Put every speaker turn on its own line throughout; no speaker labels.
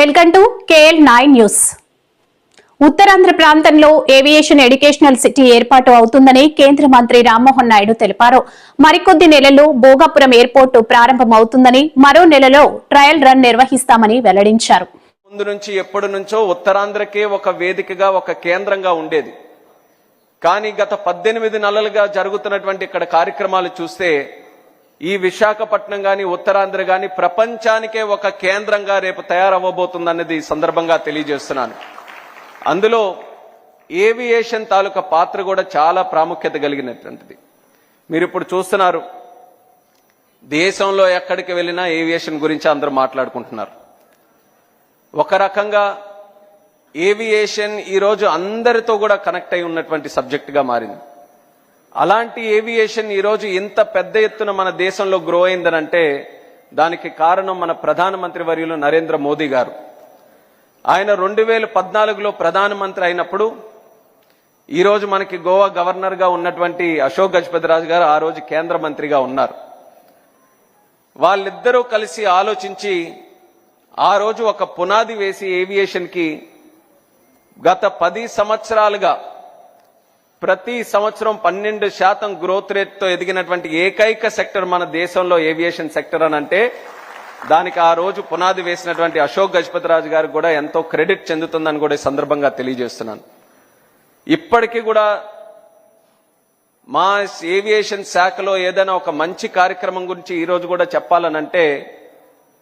Welcome to KL nine news. Uttarandhra ప్రాంతంలో aviation educational city ఏర్పాటు అవుతుందని కేంద్ర మంత్రి రామ్మోహన్ నాయుడు తెలిపారు. మరికొద్ది నెలల్లో భోగాపురం ఎయిర్పోర్టు ప్రారంభమవుతుందని మరో నెలలో ట్రయల్ రన్ నిర్వహిస్తామని వెల్లడించారు.
ముందు నుంచి ఎప్పటి నుంచో ఉత్తరాంధ్రకే ఒక వేదికగా ఒక కేంద్రంగా ఉండేది. కానీ గత పద్దెనిమిది నెలలుగా జరుగుతున్నటువంటి ఇక్కడ కార్యక్రమాలు చూస్తే ఈ విశాఖపట్నం గాని ఉత్తరాంధ్ర గాని ప్రపంచానికే ఒక కేంద్రంగా రేపు తయారవ్వబోతుందన్నది ఈ సందర్భంగా తెలియజేస్తున్నాను. అందులో ఏవియేషన్ తాలూకా పాత్ర కూడా చాలా ప్రాముఖ్యత కలిగినటువంటిది. మీరు ఇప్పుడు చూస్తున్నారు దేశంలో ఎక్కడికి వెళ్ళినా ఏవియేషన్ గురించి అందరూ మాట్లాడుకుంటున్నారు. ఒక రకంగా ఏవియేషన్ ఈరోజు అందరితో కూడా కనెక్ట్ అయి ఉన్నటువంటి సబ్జెక్టుగా మారింది. అలాంటి ఏవియేషన్ ఈరోజు ఇంత పెద్ద ఎత్తున మన దేశంలో గ్రో అయిందనంటే దానికి కారణం మన ప్రధానమంత్రి వర్యులు నరేంద్ర మోదీ గారు. ఆయన రెండు వేల పద్నాలుగులో ప్రధానమంత్రి అయినప్పుడు ఈరోజు మనకి గోవా గవర్నర్గా ఉన్నటువంటి అశోక్ గజపతిరాజు గారు ఆ రోజు కేంద్ర మంత్రిగా ఉన్నారు. వాళ్ళిద్దరూ కలిసి ఆలోచించి ఆ రోజు ఒక పునాది వేసి ఏవియేషన్కి గత పది సంవత్సరాలుగా ప్రతి సంవత్సరం పన్నెండు శాతం గ్రోత్ రేట్తో ఎదిగినటువంటి ఏకైక సెక్టర్ మన దేశంలో ఏవియేషన్ సెక్టర్ అని అంటే దానికి ఆ రోజు పునాది వేసినటువంటి అశోక్ గజపతి రాజు గారికి కూడా ఎంతో క్రెడిట్ చెందుతుందని కూడా సందర్భంగా తెలియజేస్తున్నాను. ఇప్పటికీ కూడా మా ఏవియేషన్ శాఖలో ఏదైనా ఒక మంచి కార్యక్రమం గురించి ఈ రోజు కూడా చెప్పాలనంటే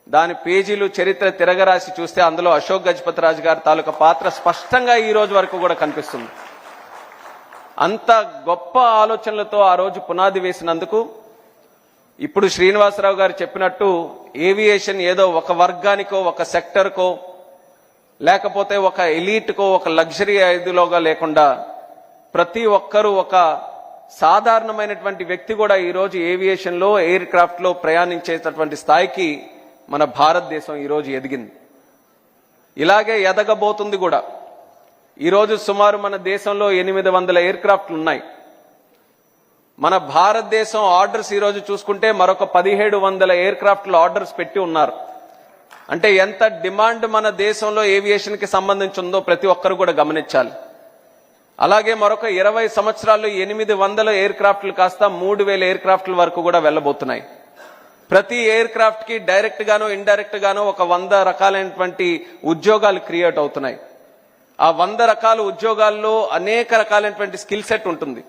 దాని పేజీలు చరిత్ర తిరగరాసి చూస్తే అందులో అశోక్ గజపతి రాజు గారి తాలూకా పాత్ర స్పష్టంగా ఈ రోజు వరకు కూడా కనిపిస్తుంది. అంత గొప్ప ఆలోచనలతో ఆ రోజు పునాది వేసినందుకు ఇప్పుడు శ్రీనివాసరావు గారు చెప్పినట్టు ఏవియేషన్ ఏదో ఒక వర్గానికో ఒక సెక్టర్కో లేకపోతే ఒక ఎలీట్కో ఒక లగ్జరీ ఐదులోగా లేకుండా ప్రతి ఒక్కరూ ఒక సాధారణమైనటువంటి వ్యక్తి కూడా ఈరోజు ఏవియేషన్లో ఎయిర్ క్రాఫ్ట్లో ప్రయాణించేటటువంటి స్థాయికి మన భారతదేశం ఈరోజు ఎదిగింది. ఇలాగే ఎదగబోతుంది కూడా. ఈరోజు సుమారు మన దేశంలో ఎనిమిది వందల ఎయిర్ క్రాఫ్ట్లు ఉన్నాయి. మన భారతదేశం ఆర్డర్స్ ఈరోజు చూసుకుంటే మరొక పదిహేడు వందల ఎయిర్ క్రాఫ్ట్లు ఆర్డర్స్ పెట్టి ఉన్నారు. అంటే ఎంత డిమాండ్ మన దేశంలో ఏవియేషన్కి సంబంధించి ఉందో ప్రతి ఒక్కరు కూడా గమనించాలి. అలాగే మరొక ఇరవై సంవత్సరాల్లో ఎనిమిది వందల ఎయిర్ క్రాఫ్ట్లు కాస్త మూడు వేల ఎయిర్ క్రాఫ్ట్ల వరకు కూడా వెళ్ళబోతున్నాయి. ప్రతి ఎయిర్ క్రాఫ్ట్కి డైరెక్ట్ ఇండైరెక్ట్ ఒక వంద రకాలైనటువంటి ఉద్యోగాలు క్రియేట్ అవుతున్నాయి. ఆ వంద రకాల ఉద్యోగాల్లో అనేక రకాలైనటువంటి స్కిల్ సెట్ ఉంటుంది.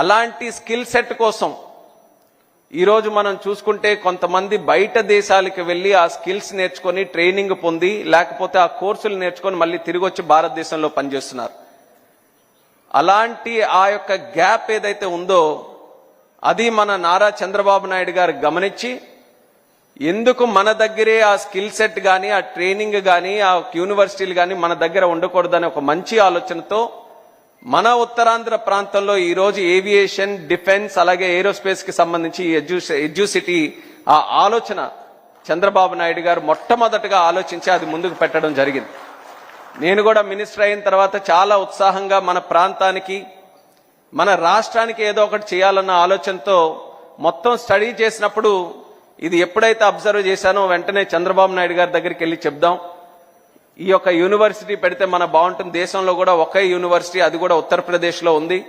అలాంటి స్కిల్ సెట్ కోసం ఈరోజు మనం చూసుకుంటే కొంతమంది బయట దేశాలకు వెళ్ళి ఆ స్కిల్స్ నేర్చుకొని ట్రైనింగ్ పొంది లేకపోతే ఆ కోర్సులు నేర్చుకొని మళ్ళీ తిరిగి వచ్చి భారతదేశంలో పనిచేస్తున్నారు. అలాంటి ఆ యొక్క గ్యాప్ ఏదైతే ఉందో అది మన నారా చంద్రబాబు నాయుడు గారు గమనించి ఎందుకు మన దగ్గరే ఆ స్కిల్ సెట్ కానీ ఆ ట్రైనింగ్ కానీ ఆ యూనివర్సిటీలు కానీ మన దగ్గర ఉండకూడదని ఒక మంచి ఆలోచనతో మన ఉత్తరాంధ్ర ప్రాంతంలో ఈ రోజు ఏవియేషన్ డిఫెన్స్ అలాగే ఏరోస్పేస్కి సంబంధించి ఎడ్యూ ఎడ్యూసిటీ ఆ ఆలోచన చంద్రబాబు నాయుడు గారు మొట్టమొదటగా ఆలోచించి అది ముందుకు పెట్టడం జరిగింది. నేను కూడా మినిస్టర్ అయిన తర్వాత చాలా ఉత్సాహంగా మన ప్రాంతానికి మన రాష్ట్రానికి ఏదో ఒకటి చేయాలన్న ఆలోచనతో మొత్తం స్టడీ చేసినప్పుడు ఇది ఎప్పుడైతే అబ్జర్వ్ చేశానో వెంటనే చంద్రబాబు నాయుడు గారి దగ్గరికి వెళ్ళి చెప్దాం. ఈ యొక్క యూనివర్సిటీ పెడితే మన బాగుంటుంది. దేశంలో కూడా ఒకే యూనివర్సిటీ అది కూడా ఉత్తరప్రదేశ్లో ఉంది.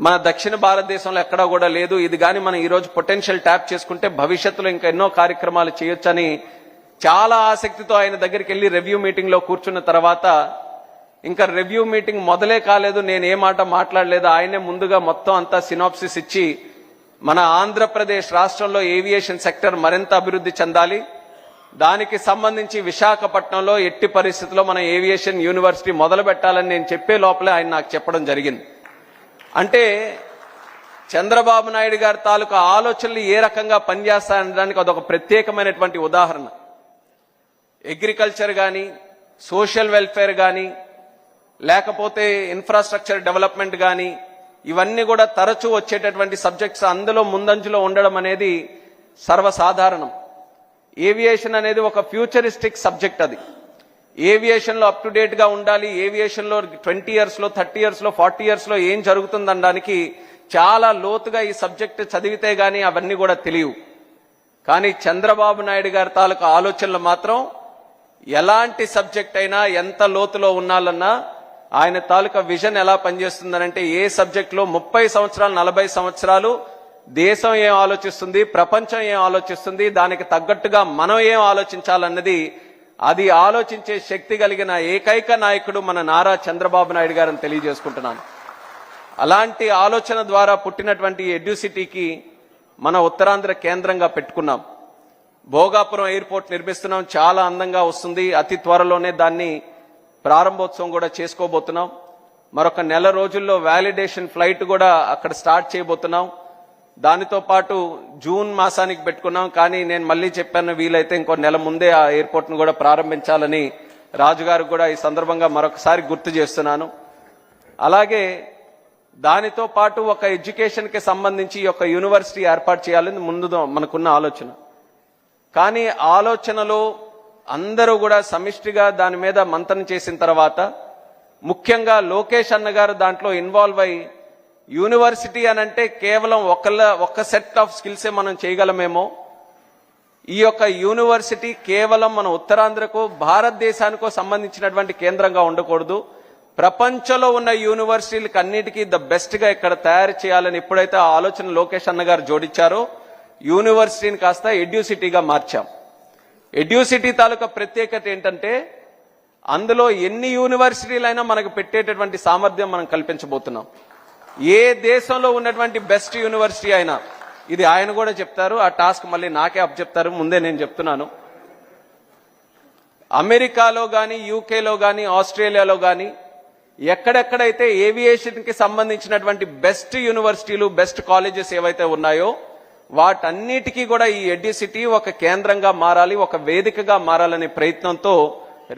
మన దక్షిణ భారతదేశంలో ఎక్కడా కూడా లేదు. ఇది కానీ మనం ఈరోజు పొటెన్షియల్ ట్యాప్ చేసుకుంటే భవిష్యత్తులో ఇంకా ఎన్నో కార్యక్రమాలు చేయొచ్చని చాలా ఆసక్తితో ఆయన దగ్గరికి వెళ్ళి రివ్యూ మీటింగ్లో కూర్చున్న తర్వాత ఇంకా రివ్యూ మీటింగ్ మొదలే కాలేదు. నేను ఏ మాట మాట్లాడలేదు. ఆయనే ముందుగా మొత్తం అంతా సినాప్సిస్ ఇచ్చి మన ఆంధ్రప్రదేశ్ రాష్ట్రంలో ఏవియేషన్ సెక్టర్ మరింత అభివృద్ధి చెందాలి. దానికి సంబంధించి విశాఖపట్నంలో ఎట్టి పరిస్థితుల్లో మన ఏవియేషన్ యూనివర్సిటీ మొదలు పెట్టాలని నేను చెప్పే లోపలే ఆయన నాకు చెప్పడం జరిగింది. అంటే చంద్రబాబు నాయుడు గారి తాలూకా ఆలోచనలు ఏ రకంగా పనిచేస్తాయనడానికి అదొక ప్రత్యేకమైనటువంటి ఉదాహరణ. అగ్రికల్చర్ కానీ సోషల్ వెల్ఫేర్ కానీ లేకపోతే ఇన్ఫ్రాస్ట్రక్చర్ డెవలప్మెంట్ కానీ ఇవన్నీ కూడా తరచూ వచ్చేటటువంటి సబ్జెక్ట్స్ అందులో ముందంజలో ఉండడం అనేది సర్వసాధారణం. ఏవియేషన్ అనేది ఒక ఫ్యూచరిస్టిక్ సబ్జెక్ట్ అది. ఏవియేషన్లో అప్ టు డేట్గా ఉండాలి ఏవియేషన్లో ట్వంటీ ఇయర్స్లో థర్టీ ఇయర్స్లో ఫార్టీ ఇయర్స్లో ఏం జరుగుతుందనడానికి చాలా లోతుగా ఈ సబ్జెక్ట్ చదివితే గానీ అవన్నీ కూడా తెలియవు. కానీ చంద్రబాబు నాయుడు గారి తాలూకా ఆలోచనలు మాత్రం ఎలాంటి సబ్జెక్ట్ అయినా ఎంత లోతులో ఉండాలన్నా ఆయన తాలూకా విజన్ ఎలా పనిచేస్తుందనంటే ఏ సబ్జెక్టులో ముప్పై సంవత్సరాలు నలభై సంవత్సరాలు దేశం ఏం ఆలోచిస్తుంది ప్రపంచం ఏం ఆలోచిస్తుంది దానికి తగ్గట్టుగా మనం ఏం ఆలోచించాలన్నది అది ఆలోచించే శక్తి కలిగిన ఏకైక నాయకుడు మన నారా చంద్రబాబు నాయుడు గారని తెలియజేసుకుంటున్నాను. అలాంటి ఆలోచన ద్వారా పుట్టినటువంటి ఎడ్యూసిటీకి మన ఉత్తరాంధ్ర కేంద్రంగా పెట్టుకున్నాం. భోగాపురం ఎయిర్పోర్ట్ నిర్మిస్తున్నాం చాలా అందంగా వస్తుంది. అతి త్వరలోనే దాన్ని ప్రారంభోత్సవం కూడా చేసుకోబోతున్నాం. మరొక నెల రోజుల్లో వ్యాలిడేషన్ ఫ్లైట్ కూడా అక్కడ స్టార్ట్ చేయబోతున్నాం. దానితో పాటు జూన్ మాసానికి పెట్టుకున్నాం. కానీ నేను మళ్ళీ చెప్పాను వీలైతే ఇంకో నెల ముందే ఆ ఎయిర్పోర్ట్ను కూడా ప్రారంభించాలని రాజుగారు కూడా ఈ సందర్భంగా మరొకసారి గుర్తు చేస్తున్నాను. అలాగే దానితో పాటు ఒక ఎడ్యుకేషన్కి సంబంధించి ఒక యూనివర్సిటీ ఏర్పాటు చేయాలని ముందు మనకున్న ఆలోచన. కానీ ఆలోచనలో అందరూ కూడా సమిష్టిగా దాని మీద మంతన చేసిన తర్వాత ముఖ్యంగా లోకేష్ అన్న గారు దాంట్లో ఇన్వాల్వ్ అయ్యి యూనివర్సిటీ అని అంటే కేవలం ఒకళ్ళ ఒక్క సెట్ ఆఫ్ స్కిల్సే మనం చేయగలమేమో. ఈ యొక్క యూనివర్సిటీ కేవలం మన ఉత్తరాంధ్రకు భారతదేశానికో సంబంధించినటువంటి కేంద్రంగా ఉండకూడదు. ప్రపంచంలో ఉన్న యూనివర్సిటీలకు అన్నిటికీ ద బెస్ట్గా ఇక్కడ తయారు చేయాలని ఎప్పుడైతే ఆ ఆలోచన లోకేష్ అన్న గారు జోడించారో యూనివర్సిటీని కాస్త ఎడ్యూసిటీగా మార్చాం. ఎడ్యూసిటీ తాలూకా ప్రత్యేకత ఏంటంటే అందులో ఎన్ని యూనివర్సిటీలైనా మనకు పెట్టేటటువంటి సామర్థ్యం మనం కల్పించబోతున్నాం. ఏ దేశంలో ఉన్నటువంటి బెస్ట్ యూనివర్సిటీ అయినా ఇది ఆయన కూడా చెప్తారు ఆ టాస్క్ మళ్ళీ నాకే అప్ చెప్తారు ముందే నేను చెప్తున్నాను. అమెరికాలో కానీ యూకేలో కానీ ఆస్ట్రేలియాలో కానీ ఎక్కడెక్కడైతే ఏవియేషన్కి సంబంధించినటువంటి బెస్ట్ యూనివర్సిటీలు బెస్ట్ కాలేజెస్ ఏవైతే ఉన్నాయో వాటన్నిటికీ కూడా ఈ ఎడ్యుసిటీ ఒక కేంద్రంగా మారాలి ఒక వేదికగా మారాలనే ప్రయత్నంతో